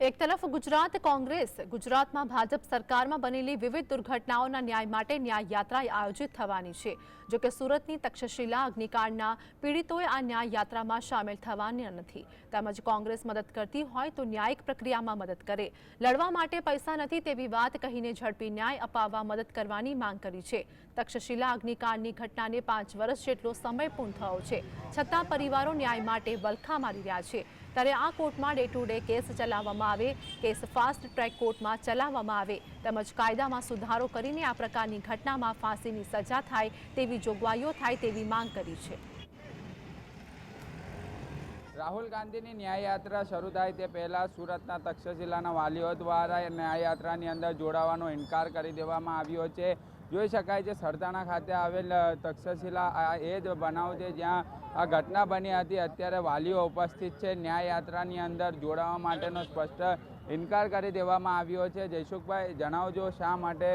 એક તરફ ગુજરાત કોંગ્રેસ ગુજરાતમાં ભાજપ સરકારમાં બનેલી વિવિધ દુર્ઘટનાઓના ન્યાય માટે ન્યાય યાત્રા આયોજિત થવાની છે. જો કે સુરતની તક્ષશિલા, અગ્નિકાંડના પીડિતોએ આ ન્યાય યાત્રામાં સામેલ થવાની નથી. તેમજ કોંગ્રેસ મદદ કરતી હોય તો ન્યાયિક પ્રક્રિયામાં મદદ કરે. લડવા માટે પૈસા નથી તેવી વાત કહીને ઝડપી ન્યાય અપાવવા મદદ કરવાની માંગ કરી છે. તક્ષશિલા, અગ્નિકાંડની ઘટનાને પાંચ વર્ષ જેટલો સમય પૂર્ણ થયો છે. છતાં પરિવારો ન્યાય માટે વલખા મારી રહ્યા છે. ત્યારે આ કોર્ટમાં ડે ટુ ડે કેસ ચલાવવામાં આવે, કેસ ફાસ્ટ ટ્રેક કોર્ટમાં ચલાવવામાં આવે, તેમજ કાયદામાં સુધારો કરીને આ પ્રકારની ઘટનામાં ફાંસીની સજા થાય તેવી જોગવાઈઓ થાય તેવી માંગ કરી છે. રાહુલ ગાંધીની ન્યાયયાત્રા શરૂ થાય તે પહેલાં સુરતના તક્ષશિલાના વાલીઓ દ્વારા ન્યાયયાત્રાની અંદર જોડાવાનો ઇનકાર કરી દેવામાં આવ્યો છે. જોઈ શકાય છે, સરદાણા ખાતે આવેલ તક્ષશિલા, આ એ જ બનાવ છે, જ્યાં આ ઘટના બની હતી. અત્યારે વાલીઓ ઉપસ્થિત છે. ન્યાયયાત્રાની અંદર જોડાવા માટેનો સ્પષ્ટ ઇનકાર કરી દેવામાં આવ્યો છે. જયસુખભાઈ, જણાવજો શા માટે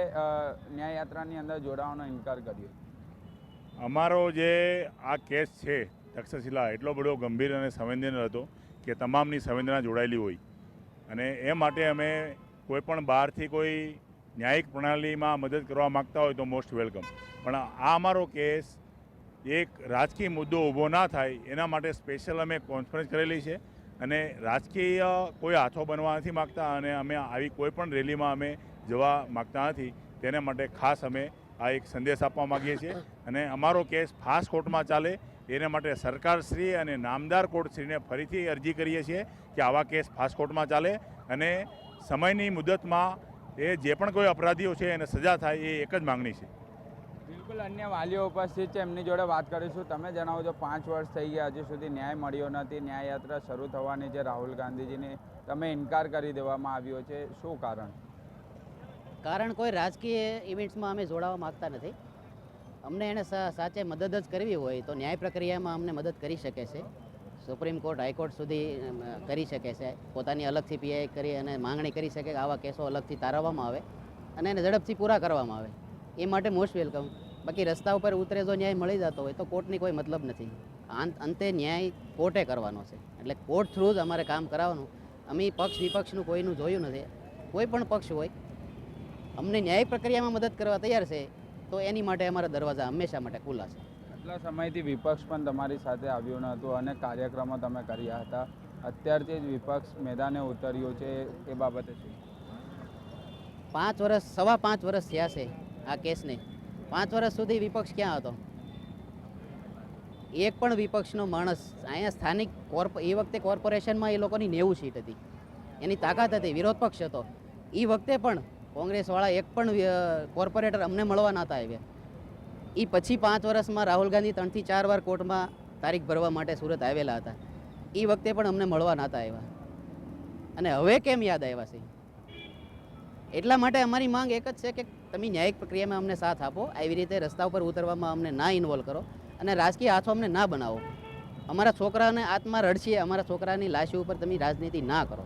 ન્યાયયાત્રાની અંદર જોડાવાનો ઇનકાર કર્યો? અમારો જે આ કેસ છે, તક્ષશિલા, એટલો બધો ગંભીર અને સંવેદનશીલ હતો કે તમામની સંવેદના જોડાયેલી હોય. અને એ માટે અમે કોઈ પણ બહારથી કોઈ ન્યાયિક પ્રણાલીમાં મદદ કરવા માગતા હોય તો મોસ્ટ વેલકમ. પણ આ અમારો કેસ એક રાજકીય મુદ્દો ઊભો ના થાય એના માટે સ્પેશિયલ અમે કોન્ફરન્સ કરેલી છે અને રાજકીય કોઈ હાથો બનવા નથી માગતા અને અમે આવી કોઈ પણ રેલીમાં અમે જવા માગતા નથી. તેના માટે ખાસ અમે આ એક સંદેશ આપવા માગીએ છીએ અને અમારો કેસ ફાસ્ટ કોર્ટમાં ચાલે એના માટે સરકારશ્રી અને નામદાર કોર્ટશ્રીને ફરીથી અરજી કરીએ છીએ કે આવા કેસ ફાસ્ટ કોર્ટમાં ચાલે અને સમયની મુદતમાં એ જે પણ કોઈ અપરાધીઓ છે એને સજા થાય એ એક જ માંગણી છે. બિલકુલ અન્ય વાલીઓ ઉપસ્થિત છે એમની જોડે વાત કરીશું. તમે જણાવો છો પાંચ વર્ષ થઈ ગયા હજુ સુધી ન્યાય મળ્યો નથી. ન્યાય યાત્રા શરૂ થવાની છે રાહુલ ગાંધીજીની. તમે ઇનકાર કરી દેવામાં આવ્યો છે શું કારણ? કારણ કોઈ રાજકીય ઇવેન્ટ્સમાં અમે જોડાવા માગતા નથી. અમને એને સા- સાચે મદદ જ કરવી હોય તો ન્યાય પ્રક્રિયામાં અમને મદદ કરી શકે છે. સુપ્રીમ કોર્ટ હાઈકોર્ટ સુધી કરી શકે છે. પોતાની અલગથી પીઆઈ કરી અને માંગણી કરી શકે કે આવા કેસો અલગથી તારવવામાં આવે અને એને ઝડપથી પૂરા કરવામાં આવે. એ માટે મોસ્ટ વેલકમ. બાકી રસ્તા ઉપર ઉતરે જો ન્યાય મળી જતો હોય તો કોર્ટની કોઈ મતલબ નથી. અંતે ન્યાય કોર્ટે કરવાનો છે. એટલે કોર્ટ થ્રુ જ અમારે કામ કરાવવાનું. અમે પક્ષ વિપક્ષનું કોઈનું જોયું નથી. કોઈ પણ પક્ષ હોય, અમને ન્યાય પ્રક્રિયામાં મદદ કરવા તૈયાર છે, તો એની માટે અમારા દરવાજા હંમેશા માટે ખુલ્લા છે. આટલા સમયથી વિપક્ષ પણ તમારી સાથે આવ્યું ન હતું અને કાર્યક્રમો તમે કર્યા હતા? અત્યારથી જ વિપક્ષ મેદાને ઉતર્યો છે એ બાબતે શું? પાંચ વર્ષ, સવા પાંચ વર્ષ થયા છે આ કેસને. પાંચ વર્ષ સુધી વિપક્ષ ક્યાં હતો? એક પણ વિપક્ષનો માણસ, અહીંયા સ્થાનિક કોર્પ, એ વખતે કોર્પોરેશનમાં એ લોકોની નેવું સીટ હતી. એની તાકાત હતી, વિરોધ પક્ષ હતો. એ વખતે પણ કોંગ્રેસવાળા એક પણ કોર્પોરેટર અમને મળવા નહોતા આવ્યા. એ પછી પાંચ વર્ષમાં રાહુલ ગાંધી ત્રણથી ચાર વાર કોર્ટમાં તારીખ ભરવા માટે સુરત આવેલા હતા. એ વખતે પણ અમને મળવા નહોતા આવ્યા. અને હવે કેમ યાદ આવ્યા છે? એટલા માટે અમારી માંગ એક જ છે કે તમે ન્યાયિક પ્રક્રિયામાં અમને સાથ આપો, આવી રીતે રસ્તા ઉપર ઉતરવામાં અમને ના ઇન્વોલ્વ કરો અને રાજકીય હાથો અમને ના બનાવો. અમારા છોકરાને આત્મા રડશે, અમારા છોકરાની લાશી ઉપર તમે રાજનીતિ ના કરો.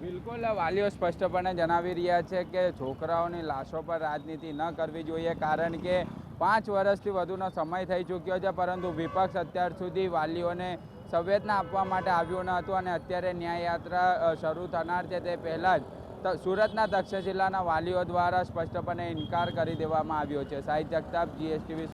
બિલકુલ વાલીઓ સ્પષ્ટપણે જણાવી રહ્યા છે કે છોકરાઓની લાશો પર રાજનીતિ ન કરવી જોઈએ, કારણ કે પાંચ વર્ષથી વધુનો સમય થઈ ચૂક્યો છે, પરંતુ વિપક્ષ અત્યાર સુધી વાલીઓને સંવેદના આપવા માટે આવ્યું ન હતું અને અત્યારે ન્યાયયાત્રા શરૂ થનાર છે. તે પહેલાં જ સુરતના જિલ્લાના વાલીઓ દ્વારા સ્પષ્ટપણે ઇનકાર કરી દેવામાં આવ્યો છે. સાહિત્ય જગતાપ જીએસટીવી